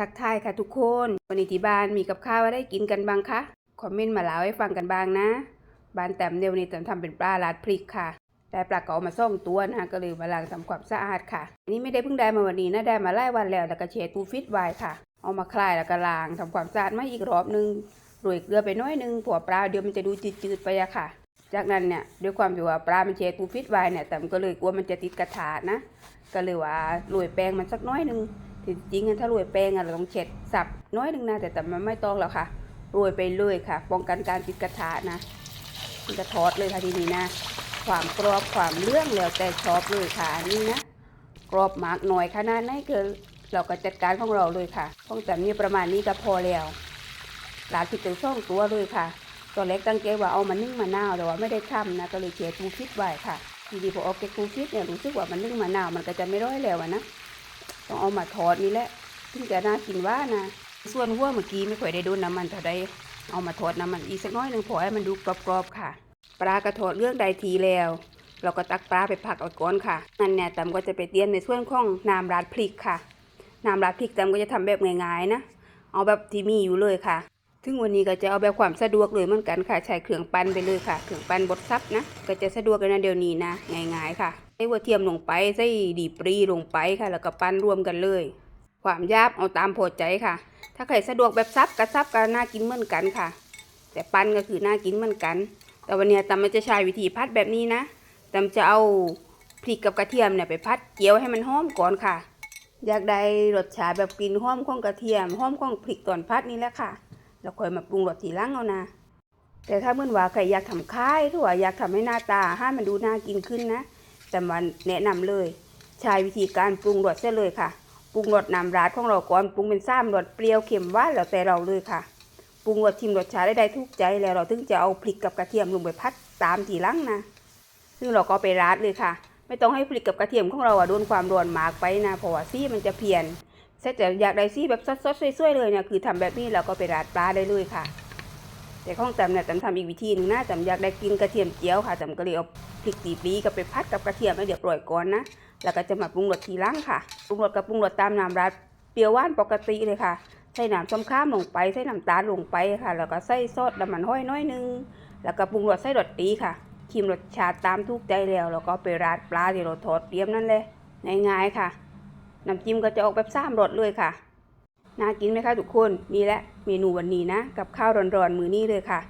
ทักทายค่ะทุกคนวันนี้ที่บ้านมีกับข้าวอะไรกินกันบ้างคะคอมเมนต์มาเล่าให้ฟังกันบ้างนะบ้านแต้มเดียวนี้แต้มทำเป็นปลาลาดพริกค่ะแต่ปลาเก๋ามาซ่องตัวนะคะก็เลยมาล้างทำความสะอาดค่ะอันนี้ไม่ได้เพิ่งได้มาวันนี้นะได้มาหลายวันแล้วแล้วก็เช็ดปูฟิตไว้ค่ะ เอามาคลายแล้วก็ล้างทำความสะอาดมาอีกรอบนึงโรยเกลือไปน้อยนึงผัวปลาเดี๋ยวมันจะดูจืดๆไปอะค่ะ จากนั้นเนี่ยด้วยความที่ว่าปลามันเช็ดปูฟิตไว้เนี่ยแต่มันก็เลยกลัวมันจะติดกระถานะ ก็เลยว่าโรยแป้งมันสักน้อยนึง จริงๆถ้าโรยแป้งอะเราต้องเช็ดสับน้อยหนึ่งนะแต่แต่มันไม่ต้องแล้วค่ะโรยไปเลยค่ะ ป้องกันการติดกระทะนะจะทอดเลยค่ะทีนี้นะ ความกรอบความเลื่องแล้วแต่ชอบเลยค่ะนี่นะกรอบมากหน่อยขนาดไหนคือเราก็จัดการของเราเลยค่ะของแต่นี้ประมาณนี้ก็พอแล้วหลานผิดถึงช่องตัวเลยค่ะตอนแรกตั้งใจว่าเอามานึ่งมะนาวแต่ว่าไม่ได้ทำนะก็เลยเชียร์ทูฟิตไว้ค่ะทีนี้พอออกจากทูฟิตเนี่ยรู้สึกว่ามันนึ่งมะนาวมันก็จะไม่ร้อยแล้วนะ ต้องเอามาทอดนี่แหละถึงจะน่ากินว่านะ ส่วนหัวเมื่อกี้ไม่ค่อยได้โดนน้ำมันเท่าใดเอามาทอดน้ำมันอีกสักน้อยหนึ่งพอให้มันดูกรอบๆค่ะ ปลากระทอดเรื่องใดทีแล้ว เราก็ตักปลาไปผักเอาก่อนค่ะนั่นเนี่ยตำก็จะไปเตรียมในส่วนของน้ำราดพริกค่ะน้ำราดพริกตำก็จะทำแบบง่ายๆนะ เอาแบบที่มีอยู่เลยค่ะ ถึงวันนี้ก็จะเอาแบบความสะดวกเลยเหมือนกันค่ะใช้เครื่องปั้นไปเลยค่ะเครื่องปั้นบดซับนะก็จะสะดวกกันนะเดี๋ยวนี้นะง่ายๆค่ะใส่หัวเทียมลงไปใส่ดีปรีลงไปค่ะ แล้วก็ปั้นรวมกันเลย ความยาบเอาตามพอใจค่ะ ถ้าใครสะดวกแบบซับก็ซับก็น่ากินเหมือนกันค่ะ แต่ปั้นก็คือน่ากินเหมือนกัน แต่วันนี้ตำมันจะใช้วิธีพัดแบบนี้นะตำจะเอาพริกกับกระเทียมเนี่ยไปพัดเจียวให้มันหอมก่อนค่ะ อยากได้รสชาติแบบกลิ่นหอมของกระเทียมหอมของพริกตอนพัดนี่แหละค่ะ แล้วค่อยมาปรุงรสทีหลังเอานะ แต่ถ้าเมื่อว่าใครอยากทำค่ายหรือว่าอยากทำให้หน้าตาให้มันดูน่ากินขึ้นนะแต่วันแนะนำเลย ใช้วิธีการปรุงรสเสียเลยค่ะปรุงรสน้ำราดของเราก่อนปรุงเป็นซ้ำรสเปรี้ยวเค็มหวานแล้วแต่เราเลยค่ะปรุงรสชิมรสชาติได้ได้ทุกใจแล้วเราถึงจะเอาพริกกับกระเทียมลงไปพัดตามทีหลังนะซึ่งเราก็ไปราดเลยค่ะ ไม่ต้องให้พริกกับกระเทียมของเราอะโดนความร้อนมากไปนะเพราะว่าซี่มันจะเพี้ยน เสร็จแต่อยากได้ซี่แบบสดๆสวยๆเลยเนี่ยคือทำแบบนี้เราก็ไปราดปลาได้เลยค่ะ แต่ของแตำเนี่ยแตำทำอีกวิธีหนึงนะแตำอยากได้กินกระเทียมเจียวค่ะแตำก็เลยเอาพริกตีปีกับไปพัดกับกระเทียมให้เรียบร้อยก่อนนะแล้วก็จะมาปรุงรสทีหลังค่ะปรุงรสกับปรุงรสตามน้ำราดเปรี้ยวหวานปกติเลยค่ะใส่น้ำส้มข้ามลงไปใส่น้ำตาลลงไปค่ะ แล้วก็ใส่ซอสน้ำมันห้อยน้อยหนึง แล้วก็ปรุงรสใส่รสดีค่ะชิมรสชาติตามทุกใจแล้วแล้วก็ไปราดปลาที่เราทอดเตรียมนั่นเลยง่ายๆค่ะ น้ำจิ้มก็จะออกแบบสามรสเลยค่ะ น่ากินไหมคะทุกคน นี่แหละเมนูวันนี้นะ กับข้าวร้อนๆมือนี้เลยค่ะ